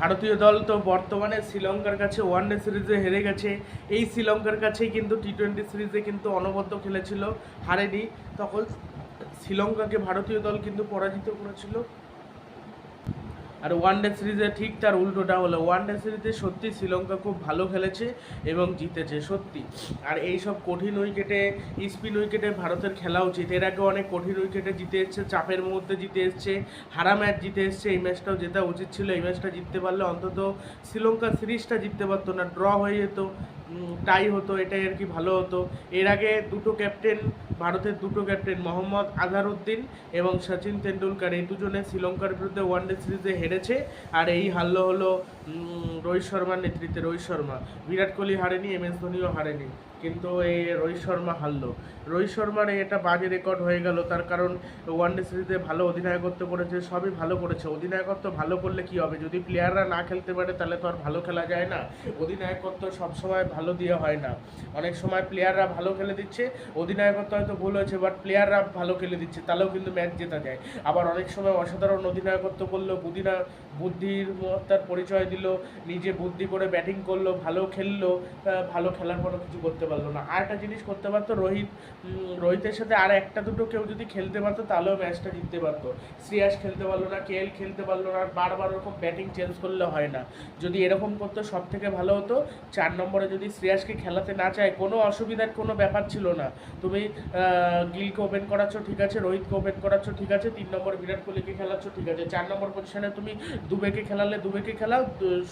ভারতীয় দল তো বর্তমানে শ্রীলঙ্কার কাছে ওয়ানডে সিরিজে হেরে গেছে। এই শ্রীলঙ্কার কাছেই কিন্তু টি টোয়েন্টি সিরিজে কিন্তু অনবদ্য খেলেছিল হারেনি তখন শ্রীলঙ্কাকে ভারতীয় দল কিন্তু পরাজিত করেছিল। আর ওয়ানডে সিরিজে ঠিক তার উল্টোটা হলো ওয়ান ওয়ানডে সিরিজে সত্যি শ্রীলঙ্কা খুব ভালো খেলেছে এবং জিতেছে, সত্যি। আর এই সব কঠিন উইকেটে, স্পিন উইকেটে ভারতের খেলা উচিত। এর আগে অনেক কঠিন উইকেটে জিতে এসছে, চাপের মুহূর্তে জিতে এসছে, হারা ম্যাচ জিতে এসছে, এই ম্যাচটাও জেতা উচিত ছিল। এই ম্যাচটা জিততে পারলে অন্তত শ্রীলঙ্কা সিরিজটা জিততে পারতো না ড্র হয়ে যেত। টাই হতো, এটাই আর কি ভালো হতো। এর আগে দুটো ক্যাপ্টেন ভারতের দুটো ক্যাপ্টেন মোহাম্মদ আজহারউদ্দিন এবং সচিন তেন্ডুলকার, এই দুজনে শ্রীলঙ্কার বিরুদ্ধে ওয়ানডে সিরিজে হেরেছে। আর এই হারলো হলো রোহিত শর্মার নেতৃত্বে, রোহিত শর্মা। বিরাট কোহলি হারেনি, এম এস ধোনিও হারেনি। কিন্তু এই রোহিত শর্মা হারলো। রোহিত শর্মার এটা বাজে রেকর্ড হয়ে গেল, তার কারণ ওয়ানডে সিরিজে ভালো অধিনায়কত্ব করেছে, সবই ভালো করেছে। অধিনায়কত্ব ভালো করলে কি হবে? যদি প্লেয়াররা না খেলতে পারে, তাহলে তো আর ভালো খেলা যায় না। অধিনায়কত্ব সবসময় ভালো দিয়ে হয় না। অনেক সময় প্লেয়াররা ভালো খেলে দিচ্ছে, অধিনায়কত্ব হয়তো ভুল হয়েছে বাট প্লেয়াররা ভালো খেলে দিচ্ছে, তাহলেও কিন্তু ম্যাচ জেতা যায়। আবার অনেক সময় অসাধারণ অধিনায়কত্ব করল বুদ্ধিনা বুদ্ধির মহত্তার পরিচয় দিল, নিজে বুদ্ধি করে ব্যাটিং করল, ভালো খেললো ভালো খেলার পরও কিছু করতে পারল না। আর একটা জিনিস করতে পারতো, রোহিত রোহিতের সাথে আর একটা দুটো কেউ যদি খেলতে পারতো, তাহলেও ম্যাচটা জিততে পারতো। শ্রেয়াস খেলতে পারল না কে খেলতে পারল না বারবার ওরকম ব্যাটিং চেঞ্জ করলে হয় না। যদি এরকম করতো সব থেকে ভালো হতো, চার নম্বরে যদি শ্রেয়াসকে খেলাতে না চায়, কোনো অসুবিধার কোনো ব্যাপার ছিল না। তুমি গিলকে ওপেন করাচ্ছ, ঠিক আছে, রোহিতকে ওপেন করাচ্ছ, ঠিক আছে, তিন নম্বর বিরাট কোহলিকে খেলাচ্ছ, ঠিক আছে। চার নম্বর পজিশনে তুমি দুবেকে খেলালে দুবেকে খেলাও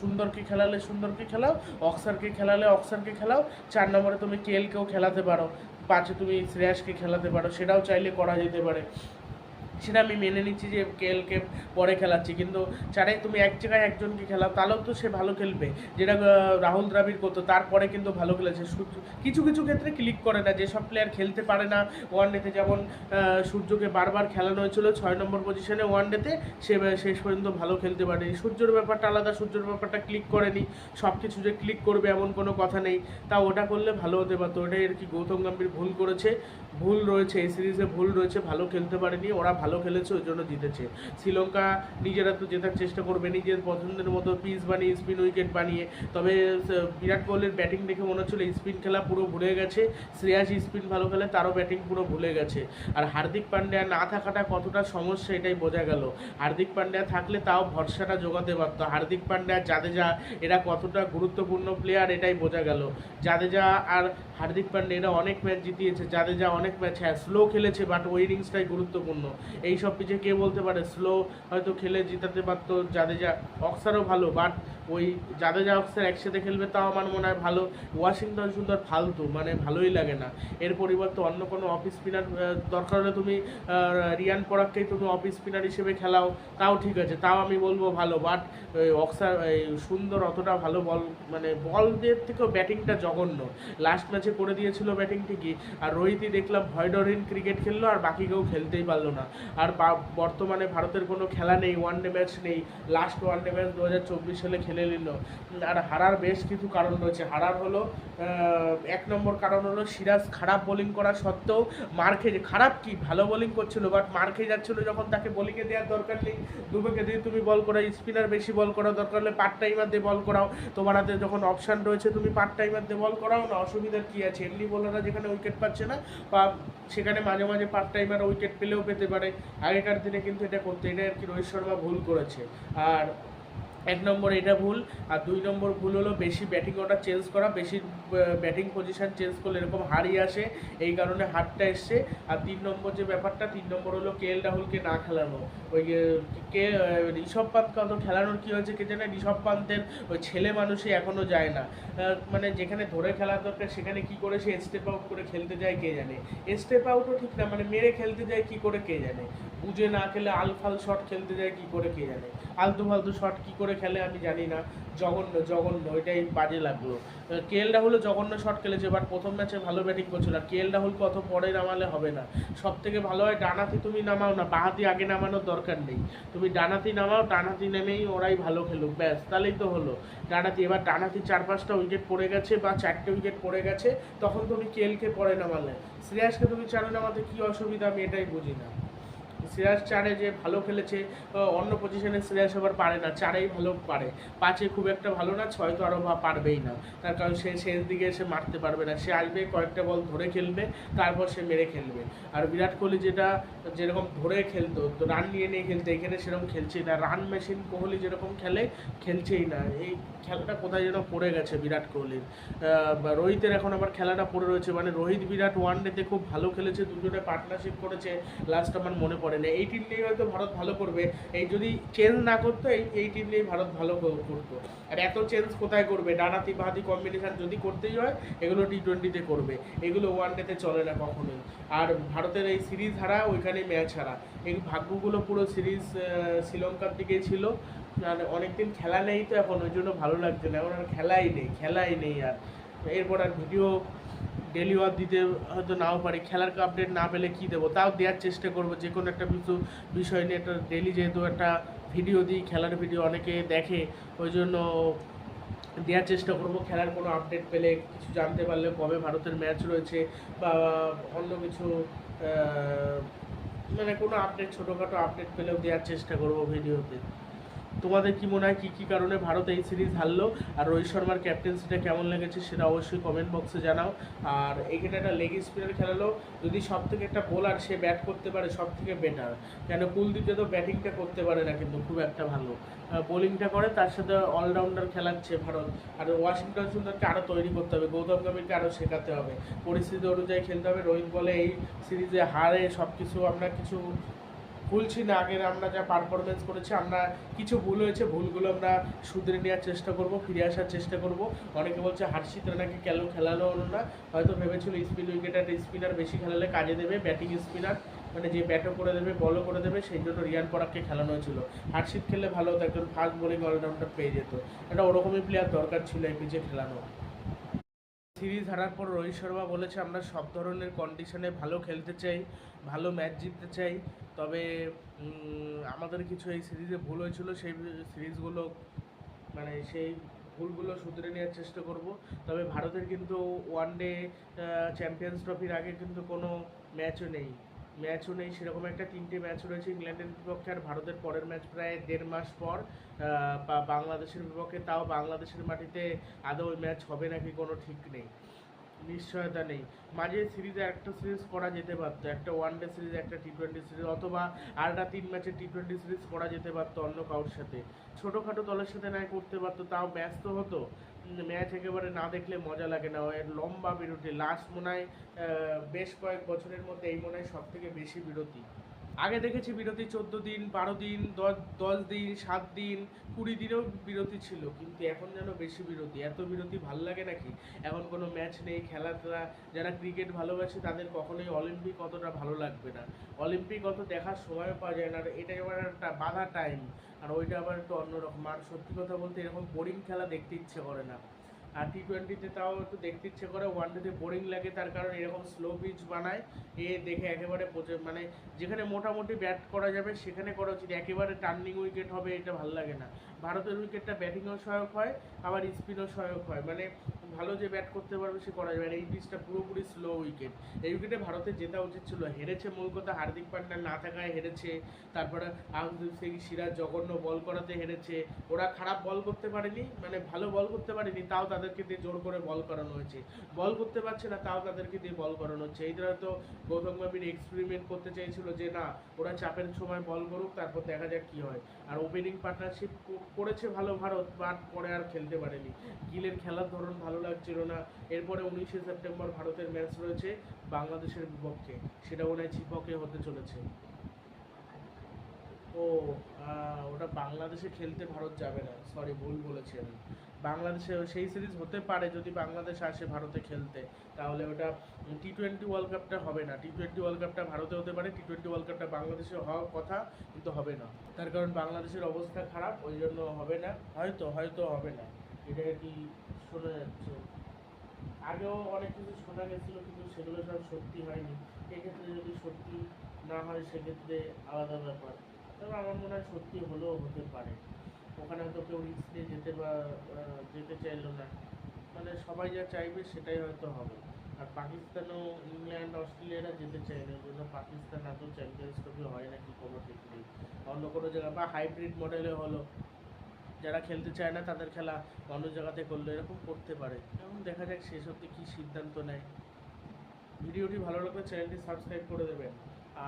সুন্দরকে খেলালে সুন্দরকে খেলাও, অক্সারকে খেলালে অক্সারকে খেলাও, চার নম্বরে তুমি কেলকেও খেলাতে পারো পাঁচে তুমি শ্রেয়াসকে খেলাতে পারো সেটাও চাইলে করা যেতে পারে। সেটা আমি মেনে নিচ্ছি যে কেএলকে পরে খেলাচ্ছি। কিন্তু চারে তুমি এক জায়গায় একজনকে খেলাও, তাহলেও তো সে ভালো খেলবে। যেটা রাহুল দ্রাবিড় করতো, তারপরে কিন্তু ভালো খেলেছে। কিছু কিছু ক্ষেত্রে ক্লিক করে না। যেসব প্লেয়ার খেলতে পারে না ওয়ান ডেতে যেমন সূর্যকে বারবার খেলানো হয়েছিল, ছয় নম্বর পজিশনে ওয়ান ডেতে সে, শেষ পর্যন্ত ভালো খেলতে পারেনি। সূর্যর ব্যাপারটা আলাদা, সূর্যর ব্যাপারটা ক্লিক করেনি। সব কিছু যে ক্লিক করবে এমন কোনো কথা নেই। তা ওটা করলে ভালো হতে পারতো। ওটাই আর কি গৌতম গম্ভীর ভুল করেছে। ভুল রয়েছে, এই সিরিজে ভুল রয়েছে, ভালো খেলতে পারেনি। ওরা ভালো খেলেছে, ওই জন্য জিতেছে। শ্রীলঙ্কা নিজেরা তো জেতার চেষ্টা করবে, নিজের পছন্দের মতো পিচ বানিয়ে স্পিন উইকেট বানিয়ে। তবে বিরাট কোহলির ব্যাটিং দেখে মনে হচ্ছিল স্পিন খেলা পুরো ভুলে গেছে। শ্রেয়াস স্পিন ভালো খেলে, তারও ব্যাটিং পুরো ভুলে গেছে। আর হার্দিক পান্ডিয়া না থাকাটা কতটা সমস্যা, এটাই বোঝা গেল। হার্দিক পান্ডিয়া থাকলে তাও ভরসাটা জোগাতে পারতো। হার্দিক পান্ডিয়া, জাদেজা, এরা কতটা গুরুত্বপূর্ণ প্লেয়ার এটাই বোঝা গেল। জাদেজা আর হার্দিক পান্ডিয়া, এরা অনেক ম্যাচ জিতিয়েছে। জাদেজা অনেক ম্যাচ হ্যাঁ স্লো খেলেছে বাট ওই ইনিংসটাই গুরুত্বপূর্ণ। এই সব পিছিয়ে কে বলতে পারে? স্লো হয়তো খেলে জিতাতে পারতো জাদেজা অক্সারও ভালো বাট ওই জাদেজা, অক্সার একসাথে খেলবে তাও আমার মনে হয় ভালো। ওয়াশিংটন সুন্দর ফালতু মানে ভালোই লাগে না। এর পরিবর্তে অন্য কোনো অফ স্পিনার দরকার হলে তুমি রিয়ান পরাগকেই তুমি অফ স্পিনার হিসেবে খেলাও। তাও ঠিক আছে, তাও আমি বলব ভালো বাট অক্সার, এই সুন্দর অতটা ভালো বল মানে বলদের থেকেও ব্যাটিংটা জঘন্য। লাস্ট ম্যাচে করে দিয়েছিল ব্যাটিং ঠিকই, আর রোহিতই দেখলাম ভয়ডরহীন ক্রিকেট খেললো, আর বাকি কেউ খেলতেই পারল না। আর বর্তমানে ভারতের কোনো খেলা নেই ওয়ান ডে ম্যাচ নেই লাস্ট ওয়ান ডে ম্যাচ দু হাজার চব্বিশ সালে খেলে নিল। আর হারার বেশ কিছু কারণ রয়েছে। হারার হলো এক নম্বর কারণ হলো সিরাজ খারাপ বোলিং করা সত্ত্বেও মার খেয়ে খারাপ কি, ভালো বোলিং করছিল বাট মার খেয়ে যাচ্ছিল যখন তাকে বোলিংয়ে দেওয়ার দরকার নেই। দুবেকে দিয়ে তুমি বল করো স্পিনার বেশি বল করা দরকার হলে পার্ট টাইমার দিয়ে বল করাও। তোমার হাতে যখন অপশান রয়েছে, তুমি পার্ট টাইমার দিয়ে বল করাও না, অসুবিধার কী আছে? এমনি বোলাররা যেখানে উইকেট পাচ্ছে না, বা সেখানে মাঝে মাঝে পার্ট টাইমার উইকেট পেলেও পেতে পারে। আগেকার দিনে কিন্তু এটা করতে এটা আর কি রোহিত শর্মা ভুল করেছে। আর এক নম্বর এটা ভুল, আর দুই নম্বর ভুল হলো বেশি ব্যাটিং অর্ডার চেঞ্জ করা, বেশি ব্যাটিং পজিশান চেঞ্জ করলে এরকম হারিয়ে আসে, এই কারণে হারটা এসছে। আর তিন নম্বর যে ব্যাপারটা, তিন নম্বর হলো কে এল রাহুলকে না খেলানো। ওই কে ঋষভ পান্তকে অত খেলানোর কী হয়েছে কে জানে? ঋষভ পান্তের ওই ছেলে মানুষই এখনও যায় না। মানে যেখানে ধরে খেলার দরকার, সেখানে কি করে সে স্টেপ আউট করে খেলতে যায় কে জানে? স্টেপ আউটও ঠিক না মানে মেরে খেলতে যায় কি করে কে জানে? বুঝে না খেলে আলফাল শট খেলতে যায় কি করে কে জানে? আলতু ফালতু শট কি করে খেলে আমি জানি না। জঘন্য জঘন্য, এটাই বাজে লাগল। কে এল রাহুলও জঘন্য শট খেলেছে বাট প্রথম ম্যাচে ভালো ব্যাটিং করছিল। আর কে এল রাহুলকে অত পরে নামালে হবে না। সব থেকে ভালো হয় ডানাতি তুমি নামাও না, বাহাতি আগে নামানোর দরকার নেই। তুমি ডানাতি নামাও ডানাতি নেমেই ওরাই ভালো খেলুক, ব্যাস, তাহলেই তো হলো। ডানাতি এবার ডানাতি চার পাঁচটা উইকেট পড়ে গেছে বা চারটে উইকেট পড়ে গেছে, তখন তুমি কেএলকে পরে নামালে। শ্রেয়াসকে তুমি চারে নামাতে কী অসুবিধা আমি এটাই বুঝি না। সিরাজ চারে যে ভালো খেলেছে অন্য পজিশনে সিরাজ আবার পারে না, চারেই ভালো পারে। পাঁচে খুব একটা ভালো না, ছয় তো আরও পারবেই না। তার কারণ সে শেষ দিকে এসে মারতে পারবে না। সে আসবে, কয়েকটা বল ধরে খেলবে, তারপর সে মেরে খেলবে। আর বিরাট কোহলি যেটা, যেরকম ধরে খেলতো, তো রান নিয়ে নিয়ে খেলতো, এখানে সেরকম খেলছেই না। রান মেশিন কোহলি যেরকম খেলে, খেলছেই না। এই খেলাটা কোথায় যেন পড়ে গেছে বিরাট কোহলির। রোহিতের এখন আবার খেলাটা পড়ে রয়েছে। মানে রোহিত বিরাট ওয়ান ডেতে খুব ভালো খেলেছে দুজনে পার্টনারশিপ করেছে। লাস্ট আমার মনে পড়ে না এই টিম নিয়ে হয়তো ভারত ভালো করবে। এই যদি চেঞ্জ না করতো, এই এই টিম নিয়ে ভারত ভালো করতো। আর এত চেঞ্জ কোথায় করবে? ডানাতি বাহাতি কম্বিনেশন যদি করতেই হয়, এগুলো টি টোয়েন্টিতে করবে। এগুলো ওয়ান ডেতে চলে না কখনোই। আর ভারতের এই সিরিজ হারা ওইখানে ম্যাচ হারা। এই ভাগ্যগুলো পুরো সিরিজ শ্রীলঙ্কার দিকেই ছিল। আর অনেকদিন খেলা নেই তো এখন, ওই জন্য ভালো লাগছে না। এখন আর খেলাই নেই খেলাই নেই আর। এরপর আর ভিডিও ডেলি ওয়ার দিতে হয়তো নাও পারি, খেলার আপডেট না পেলে কী দেবো? তাও দেওয়ার চেষ্টা করব, যে কোনো একটা কিছু বিষয় নিয়ে একটা ডেলি যেহেতু একটা ভিডিও দিই, খেলার ভিডিও অনেকে দেখে, ওই জন্য দেওয়ার চেষ্টা করব। খেলার কোনো আপডেট পেলে কিছু জানতে পারলে, কবে ভারতের ম্যাচ রয়েছে বা অন্য কিছু মানে কোনো আপডেট ছোটোখাটো আপডেট পেলেও দেওয়ার চেষ্টা করব ভিডিওতে তোমাদের কি মনে হয় কী কী কারণে ভারত এই সিরিজ হারলো? আর রোহিত শর্মার ক্যাপ্টেন্সিটা কেমন লেগেছে সেটা অবশ্যই কমেন্ট বক্সে জানাও। আর এখানে একটা লেগ স্পিনার খেলালো, যদি সব থেকে একটা বোলার সে ব্যাট করতে পারে সব থেকে বেটার কেন কুলদীপে তো ব্যাটিংটা করতে পারে না কিন্তু, খুব একটা ভালো। বোলিংটা করে, তার সাথে অলরাউন্ডার খেলাচ্ছে ভারত। আর ওয়াশিংটন সুন্দরকে আরও তৈরি করতে হবে, গৌতম গম্ভীরকে আরও শেখাতে হবে। পরিস্থিতি অনুযায়ী খেলতে হবে, রোহিত বলে এই সিরিজে হারে সব কিছু আমরা কিছু ভুলছি না, আগের আমরা যা পারফরমেন্স করেছি, আমরা কিছু ভুল হয়েছে, ভুলগুলো আমরা শুধরে নেওয়ার চেষ্টা করব, ফিরে আসার চেষ্টা করব। অনেকে বলছে হার্ষিত রানাকে কেন খেলানো হলো না? হয়তো ভেবেছিল স্পিন উইকেটার স্পিনার বেশি খেলালে কাজে দেবে ব্যাটিং স্পিনার মানে যে ব্যাটও করে দেবে বলও করে দেবে, সেই জন্য রিয়ান পরাগকে খেলানো হয়েছিল। হার্ষিত খেললে ভালো হতো, একজন ফাস্ট বোলিং অলরাউন্ডার পেয়ে যেত। একটা ওরকমই প্লেয়ার দরকার ছিল এই পিচে খেলানো সিরিজ হারার পর রোহিত শর্মা বলেছে, আমরা সব ধরনের কন্ডিশনে ভালো খেলতে চাই, ভালো ম্যাচ জিততে চাই। তবে আমাদের কিছু এই সিরিজে ভুল হয়েছিল, সেই সিরিজগুলো মানে সেই ভুলগুলো শুধরে নেওয়ার চেষ্টা করব। তবে ভারতের কিন্তু ওয়ান ডে চ্যাম্পিয়ন্স ট্রফির আগে কিন্তু কোনো ম্যাচও নেই। ম্যাচও নেই, সেরকম একটা তিনটে ম্যাচ রয়েছে ইংল্যান্ডের বিপক্ষে আর ভারতের পরের ম্যাচ প্রায় দেড় মাস পর বাংলাদেশের বিপক্ষে, তাও বাংলাদেশের মাটিতে আদৌ ওই ম্যাচ হবে নাকি কোনো ঠিক নেই, নিশ্চয়তা নেই। মাঝে সিরিজে একটা সিরিজ করা যেতে পারতো, একটা ওয়ান ডে সিরিজ, একটা টি টোয়েন্টি সিরিজ, অথবা আর একটা তিন ম্যাচের টি টোয়েন্টি সিরিজ করা যেতে পারতো অন্য কারোর সাথে। ছোটোখাটো দলের সাথে নাই করতে পারতো, তাও ম্যাচ তো হতো ম্যাচ একেবারে না দেখলে মজা লাগে না। এর লম্বা বিরতি লাস্ট মনে হয় বেশ কয়েক বছরের মধ্যে এই মনে হয় সব থেকে বেশি বিরতি। আগে দেখেছি বিরতি চোদ্দ দিন, বারো দিন, দশ দিন, সাত দিন, কুড়ি দিনেও বিরতি ছিল, কিন্তু এখন যেন বেশি বিরতি। এত বিরতি ভালো লাগে নাকি? এখন কোনো ম্যাচ নেই খেলাধুলা যারা ক্রিকেট ভালোবাসে তাদের কখনোই অলিম্পিক অতটা ভালো লাগবে না। অলিম্পিক অত দেখার সময় পাওয়া যায় না, আর এটা এবার একটা বাধা টাইম আর ওইটা আবার একটু অন্যরকম। আর সত্যি কথা বলতে এরকম বোরিং খেলা দেখতে ইচ্ছে করে না। আর টি টোয়েন্টিতে তাও একটু দেখতে ইচ্ছে করে ওয়ান ডেতে বোরিং লাগে, তার কারণ এরকম স্লো পিচ বানায়, এ দেখে একেবারে মানে যেখানে মোটামুটি ব্যাট করা যাবে, সেখানে করা উচিত, একেবারে টার্নিং উইকেট হবে, এটা ভালো লাগে না। ভারতের উইকেটটা ব্যাটিংও সহায়ক হয়, আবার স্পিনও সহায়ক হয় মানে ভালো যে ব্যাট করতে পারবে সে করা যাবে আর এই পিচটা পুরোপুরি স্লো উইকেট এই উইকেটে ভারতের জেতা উচিত ছিল। হেরেছে মূল কথা হার্দিক পান্ডা না থাকায় হেরেছে। তারপরে আহমদুল সিং, সিরাজ জঘন্য বল করাতে হেরেছে। ওরা খারাপ বল করতে পারেনি মানে ভালো বল করতে পারেনি, তাও তাদেরকে দিয়ে জোর করে বল করানো হয়েছে। বল করতে পারছে না, তাও তাদেরকে দিয়ে বল করানো হচ্ছে। এই দ্বারা তো গৌতম গম্ভীর এক্সপেরিমেন্ট করতে চাইছিল যে, না, ওরা চাপের সময় বল করুক, তারপর দেখা যাক কি হয়। আর ওপেনিং পার্টনারশিপ করেছে ভালো ভারত বাট পরে আর খেলতে পারেনি। গিলের খেলার ধরন ভালো লাগছিল না এরপরে উনিশে সেপ্টেম্বর ভারতের ম্যাচ রয়েছে বাংলাদেশের বিপক্ষে। সেটা মনে হয় চিপকে হতে চলেছে। ও ওটা বাংলাদেশে খেলতে ভারত যাবে না। সরি ভুল বলেছি আমি। বাংলাদেশে সেই সিরিজ হতে পারে যদি বাংলাদেশ আসে ভারতে খেলতে। তাহলে ওটা টি টোয়েন্টি ওয়ার্ল্ড কাপটা হবে না। টি টোয়েন্টি ওয়ার্ল্ড কাপটা ভারতে হতে পারে টি টোয়েন্টি ওয়ার্ল্ড কাপটা বাংলাদেশে হওয়ার কথা কিন্তু হবে না। তার কারণ বাংলাদেশের অবস্থা খারাপ, ওই জন্য হবে না। হয়তো হয়তো হবে না। এটা কি শোনা যাচ্ছে। আগেও অনেক কিছু শোনা গেছিল, কিন্তু সেগুলো সব সত্যি হয়নি। এক্ষেত্রে যদি সত্যি না হয়, সেক্ষেত্রে আলাদা ব্যাপার। তবে আমার মনে হয় সত্যি হলেও হতে পারে। ওখানে হয়তো কেউ রিস্ক নিয়ে যেতে বা যেতে চাইলো না। মানে সবাই যা চাইবে সেটাই হয়তো হবে। আর পাকিস্তানও ইংল্যান্ড, অস্ট্রেলিয়ারা যেতে চায় না জন্য পাকিস্তান এত চ্যাম্পিয়ন্স ট্রফি হয় নাকি কোনো ঠিক নেই। অন্য কোনো জায়গা বা হাইব্রিড মডেলে হলো। যারা খেলতে চায় না, তাদের খেলা অন্য জায়গাতে করল এরকম করতে পারে। এবং দেখা যাক শেষ অব্দি কী সিদ্ধান্ত নেয়। ভিডিওটি ভালো লাগলে চ্যানেলটি সাবস্ক্রাইব করে দেবেন।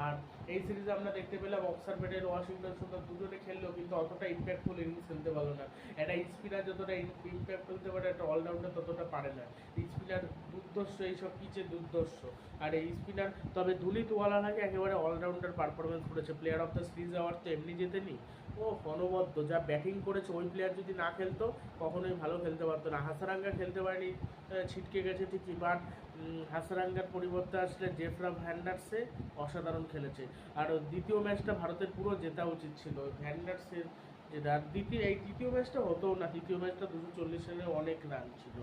আর এই সিরিজে আমরা দেখতে পেলাম অক্সার বেডের ওয়াশিংটন সুন্দর দুজনে খেললেও কিন্তু অতটা ইম্প্যাক্টফুল ইনিংস খেলতে পারল না। একটা স্পিনার যতটা ইম্প্যাক্ট খেলতে পারে, একটা অলরাউন্ডার ততটা পারে না। স্পিনার দুর্দর্শ এইসব পিচে দুর্দর্শ আর এই স্পিনার তবে দুলিত ওয়ালানাকে একেবারে অলরাউন্ডার পারফরমেন্স করেছে। Player of the series award তো এমনি জেতেনি। ও অনবদ্য যা ব্যাটিং করেছে ওই প্লেয়ার যদি না খেলতো, কখনোই ভালো খেলতে পারতো না। হাসারাঙ্গা খেলতে পারেনি ছিটকে গেছে ঠিকই বাট হাসারাঙ্গার পরিবর্তে আসলে জেফরা ভ্যান্ডার্সে অসাধারণ খেলেছে। আর দ্বিতীয় ম্যাচটা ভারতের পুরো জেতা উচিত ছিল। ভ্যান্ডার্সের যেটা দ্বিতীয় এই তৃতীয় ম্যাচটা হতো না, তৃতীয় ম্যাচটা দুশো চল্লিশ রানে অনেক রান ছিল।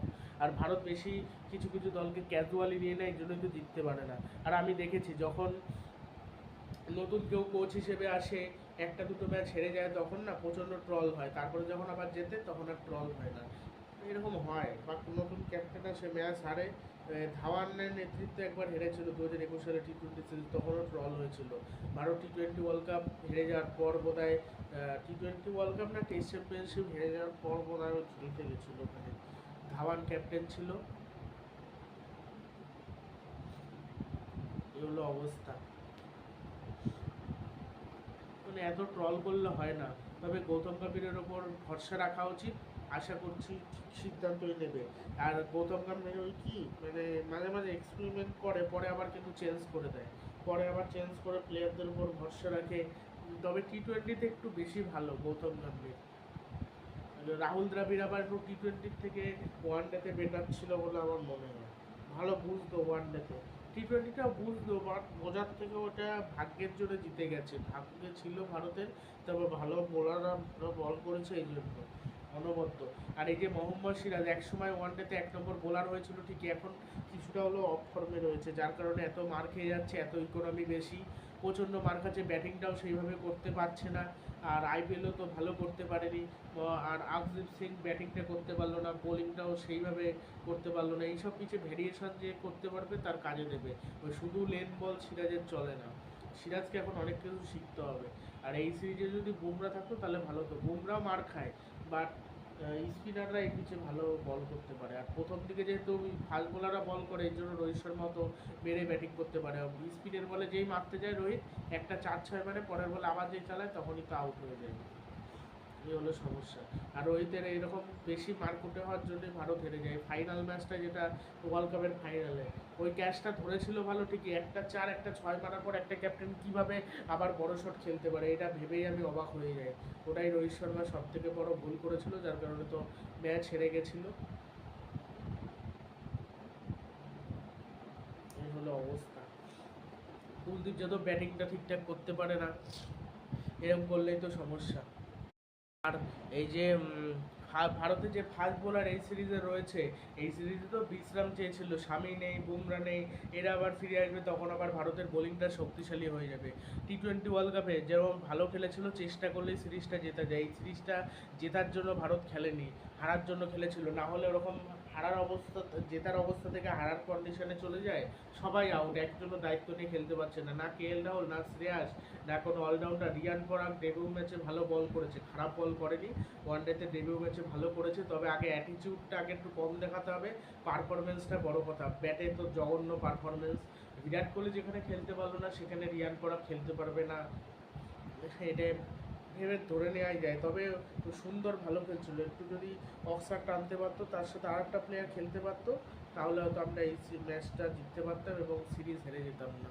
আর ভারত বেশি কিছু কিছু দলকে ক্যাজুয়ালি নিয়ে নেয়, এই জন্যই তো জিততে পারে না। আর আমি দেখেছি, যখন নতুন কেউ কোচ হিসেবে আসে একটা দুটো ম্যাচ হেরে যায় তখন না প্রচণ্ড ট্রল হয়। তারপরে যখন আবার জেতে তখন আর ট্রল হয় না। এরকম হয়। বা নতুন ক্যাপ্টেন আসে ম্যাচ হারে ধাওয়ানের নেতৃত্বে একবার হেরেছিল দু হাজার একুশ সালে টি টোয়েন্টি সিরিজ তখনও ট্রল হয়েছিল। Bharat T twenty world cup হেরে যাওয়ার পর বোধ হয় টি টোয়েন্টি ওয়ার্ল্ড কাপ না টেস্ট চ্যাম্পিয়নশিপ হেরে যাওয়ার পর বোধ হয় জিতে গেছিল ওখানে। ধাওয়ান ক্যাপ্টেন ছিল। এই হলো অবস্থা। মানে এত ট্রল করলে হয় না। তবে গৌতম গম্ভীরের ওপর ভরসা রাখা উচিত। আশা করছি ঠিক সিদ্ধান্তই নেবে। আর গৌতম গম্ভীর ওই কি? মানে মাঝে মাঝে এক্সপেরিমেন্ট করে, পরে আবার কিন্তু চেঞ্জ করে দেয়। পরে আবার চেঞ্জ করে প্লেয়ারদের উপর ভরসা রাখে। তবে টি টোয়েন্টিতে একটু বেশি ভালো গৌতম গম্ভীর। রাহুল দ্রাবিড় আবার একটু টি টোয়েন্টির থেকে ওয়ান ডেতে বেটার ছিল বলে আমার মনে হয়। ভালো বুঝতো ওয়ান ডেতে টি টোয়েন্টিটা বুঝতো বাট বোঝার থেকে ওটা ভাগ্যের জন্য জিতে গেছে। ভাগ্যে ছিল ভারতের, তবে ভালো বোলাররা বল করেছে এই জন্য, অনবদ্য। আর এই যে মোহাম্মদ সিরাজ এক সময় ওয়ানডেতে এক নম্বর বোলার হয়েছিল ঠিকই এখন কিছুটা হলো অফ ফর্মে রয়েছে, যার কারণে এত মার খেয়ে যাচ্ছে, এত ইকোনমি বেশি, প্রচণ্ড মার খাচ্ছে ব্যাটিংটাও সেইভাবে করতে পারছে না। আর আইপিএলও তো ভালো করতে পারেনি আর আকদীপ সিং ব্যাটিংটা করতে পারল না বোলিংটাও সেইভাবে করতে পারল না, এইসব কিছু ভেরিয়েশন যে করতে পারবে তার কাজে দেবে। ওই শুধু লেন বল সিরাজের চলে না, সিরাজকে এখন অনেক কিছু শিখতে হবে। আর এই সিরিজে যদি বুমরা থাকতো তাহলে ভালো হতো বুমরা মার খায় বাট স্পিনাররা এর পিচে ভালো বল করতে পারে। আর প্রথম দিকে যেহেতু ফাস্ট বোলাররা বল করে, এর জন্য রোহিত শর্মা তো মেরে ব্যাটিং করতে পারে। স্পিনের বলে যেই মারতে যায় রোহিত, একটা চার ছয় মানে পরের বলে আবার যেই চালায়, তখনই তো আউট হয়ে যায়। এই হলো সমস্যা। আর রোহিতের এইরকম বেশি মারকুটে হওয়ার জন্য ভারত হেরে যায়। ফাইনাল ম্যাচটা যেটা ওয়ার্ল্ড কাপের ফাইনালে ওই ক্যাচটা ধরেছিল ভালো ঠিকই, একটা চার, একটা ছয় মারার পর একটা ক্যাপ্টেন কীভাবে আবার বড় শট খেলতে পারে, এটা ভেবেই আমি অবাক হয়ে যাই। ওটাই রোহিত শর্মা সব থেকে বড় ভুল করেছিল, যার কারণে তো ম্যাচ হেরে গেছিল। এই হলো অবস্থা। কুলদীপ যাদব ব্যাটিংটা ঠিকঠাক করতে পারে না এরকম করলেই তো সমস্যা। আর এই যে ভারতে যে ফাস্ট বোলার এই সিরিজে রয়েছে, এই সিরিজে তো বিশ্রাম চেয়েছিল, স্বামী নেই, বুমরা নেই, এরা আবার ফিরে আসবে, তখন আবার ভারতের বোলিংটা শক্তিশালী হয়ে যাবে। টি টোয়েন্টি ওয়ার্ল্ড কাপে যেমন ভালো খেলেছিল, চেষ্টা করলেই সিরিজটা জেতা যায়। এই সিরিজটা জেতার জন্য ভারত খেলেনি, হারার জন্য খেলেছিল, না হলে ওরকম হারার অবস্থা, জেতার অবস্থা থেকে হারার কন্ডিশনে চলে যায়, সবাই আউট একজনও দায়িত্ব নিয়ে খেলতে পারছে না। না কে এল রাহুল না শ্রেয়াস, না কোনো অলরাউন্ডার রিয়ান পরাগ ডেবিউ ম্যাচে ভালো বল করেছে, খারাপ বল করেনি। ওয়ানডেতে ডেবিউ ম্যাচে ভালো করেছে, তবে আগে অ্যাটিটিউডটা আগে একটু কম দেখাতে হবে। পারফরমেন্সটা বড় কথা। ব্যাটে তো জঘন্য পারফরমেন্স বিরাট কোহলি যেখানে খেলতে পারল না, সেখানে রিয়ান পরাগ খেলতে পারবে না। এটা ভেবে ধরে নেওয়াই যায়। তবে সুন্দর ভালো খেলছিল। একটু যদি অক্সার টানতে পারতো, তার সাথে আর একটা প্লেয়ার খেলতে পারতো, তাহলে হয়তো আমরা এই ম্যাচটা জিততে পারতাম এবং সিরিজ হেরে যেতাম না।